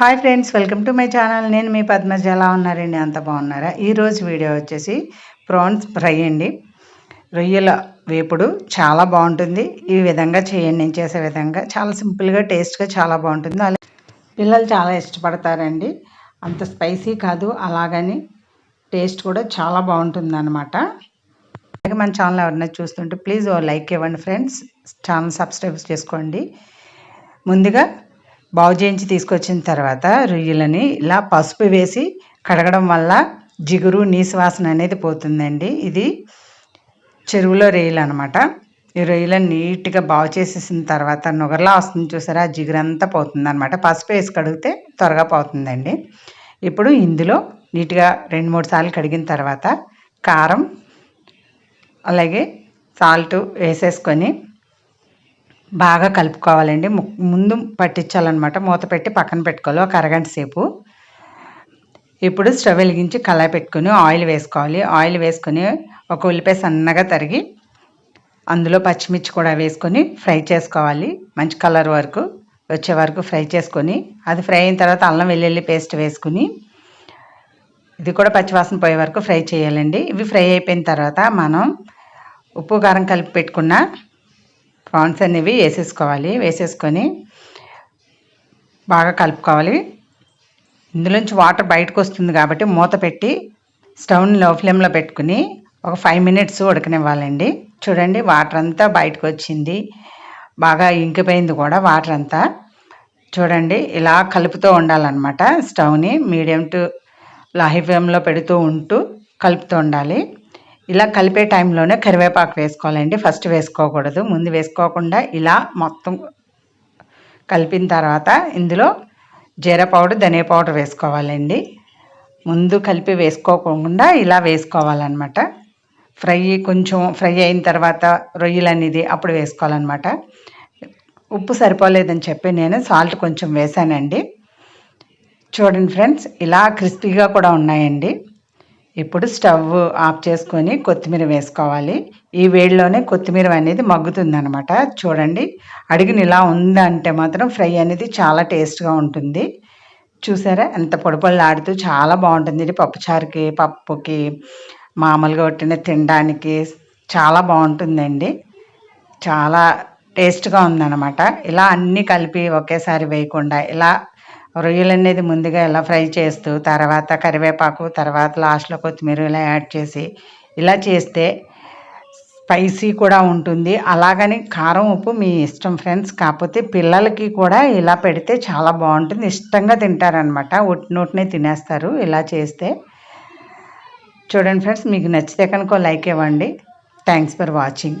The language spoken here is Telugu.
Hi friends welcome to my channel. నేను మీ పద్మజ. ఎలా ఉన్నారండి? అంత బాగున్నారా? ఈరోజు వీడియో వచ్చేసి ప్రాన్స్ ఫ్రై అండి. రొయ్యల వేపుడు చాలా బాగుంటుంది. ఈ విధంగా చేయండి. నేను చేసే విధంగా చాలా సింపుల్గా టేస్ట్గా చాలా బాగుంటుంది. అలా పిల్లలు చాలా ఇష్టపడతారండి. అంత స్పైసీ కాదు అలాగని టేస్ట్ కూడా చాలా బాగుంటుంది అనమాట అలాగే మన ఛానల్ ఎవరైనా చూస్తుంటే ప్లీజ్ ఓ లైక్ ఇవ్వండి ఫ్రెండ్స్. ఛానల్ సబ్స్క్రైబ్ చేసుకోండి. ముందుగా బాగు చేయించి తీసుకొచ్చిన తర్వాత రొయ్యలని ఇలా పసుపు వేసి కడగడం వల్ల జిగురు నీసువాసన అనేది పోతుందండి. ఇది చెరువులో రొయ్యలు అనమాట ఈ రొయ్యలను నీట్గా బాగు చేసేసిన తర్వాత నుగరలా వస్తుంది చూసారా? ఆ జిగురంతా పోతుందనమాట. పసుపు వేసి కడిగితే త్వరగా పోతుందండి. ఇప్పుడు ఇందులో నీట్గా రెండు మూడు సార్లు కడిగిన తర్వాత కారం అలాగే సాల్ట్ వేసేసుకొని బాగా కలుపుకోవాలండి. ముందు పట్టించాలన్నమాట. మూత పెట్టి పక్కన పెట్టుకోవాలి. ఒక అరగంట సేపు. ఇప్పుడు స్టవ్ వెలిగించి కళాయి పెట్టుకుని ఆయిల్ వేసుకోవాలి. ఆయిల్ వేసుకొని ఒక ఉల్లిపాయ సన్నగా తరిగి అందులో పచ్చిమిర్చి కూడా వేసుకొని ఫ్రై చేసుకోవాలి. మంచి కలర్ వరకు వచ్చే వరకు ఫ్రై చేసుకొని అది ఫ్రై అయిన తర్వాత అల్లం వెల్లుల్లి పేస్ట్ వేసుకుని ఇది కూడా పచ్చివాసన పోయే వరకు ఫ్రై చేయాలండి. ఇవి ఫ్రై అయిపోయిన తర్వాత మనం ఉప్పు కారం కలిపి పెట్టుకున్న ప్రాన్స్ అనేవి వేసేసుకోవాలి. వేసేసుకొని బాగా కలుపుకోవాలి. ఇందులోంచి వాటర్ బయటకు వస్తుంది కాబట్టి మూత పెట్టి స్టవ్ని లో ఫ్లేమ్లో పెట్టుకుని ఒక ఫైవ్ మినిట్స్ ఉడకనివ్వాలండి. చూడండి వాటర్ అంతా బయటకు వచ్చింది. బాగా ఇంకిపోయింది కూడా వాటర్ అంతా. చూడండి ఇలా కలుపుతూ ఉండాలన్నమాట. స్టవ్ని మీడియం టు హై ఫ్లేమ్లో పెడుతూ ఉంటూ కలుపుతూ ఉండాలి. ఇలా కలిపే టైంలోనే కరివేపాకు వేసుకోవాలండి. ఫస్ట్ వేసుకోకూడదు. ముందు వేసుకోకుండా ఇలా మొత్తం కలిపిన తర్వాత ఇందులో జీర పౌడర్ ధనియా పౌడర్ వేసుకోవాలండి. ముందు కలిపి వేసుకోకుండా ఇలా వేసుకోవాలన్నమాట. ఫ్రై కొంచెం ఫ్రై అయిన తర్వాత రొయ్యలు అనేది అప్పుడు వేసుకోవాలన్నమాట. ఉప్పు సరిపోలేదని చెప్పి నేను సాల్ట్ కొంచెం వేసానండి. చూడండి ఫ్రెండ్స్ ఇలా క్రిస్పీగా కూడా ఉన్నాయండి. ఇప్పుడు స్టవ్ ఆఫ్ చేసుకొని కొత్తిమీర వేసుకోవాలి. ఈ వేడిలోనే కొత్తిమీర అనేది మగ్గుతుంది అనమాట చూడండి అడిగిన ఇలా ఉందంటే మాత్రం ఫ్రై అనేది చాలా టేస్ట్గా ఉంటుంది. చూసారా? ఎంత పొడిపళ్ళు ఆడుతూ చాలా బాగుంటుంది. ఇది పప్పుచారుకి పప్పుకి మామూలుగా కొట్టిన తినడానికి చాలా బాగుంటుందండి. చాలా టేస్ట్గా ఉందన్నమాట. ఇలా అన్నీ కలిపి ఒకేసారి వేయకుండా ఇలా రొయ్యలు అనేది ముందుగా ఇలా ఫ్రై చేస్తూ తర్వాత కరివేపాకు తర్వాత లాస్ట్లో కొత్తిమీర ఇలా యాడ్ చేసి ఇలా చేస్తే స్పైసీ కూడా ఉంటుంది. అలాగని కారం ఉప్పు మీ ఇష్టం ఫ్రెండ్స్. కాకపోతే పిల్లలకి కూడా ఇలా పెడితే చాలా బాగుంటుంది. ఇష్టంగా తింటారనమాట ఒట్టి నోటినే తినేస్తారు ఇలా చేస్తే. చూడండి ఫ్రెండ్స్ మీకు నచ్చితే కనుక లైక్ ఇవ్వండి. Thanks for watching.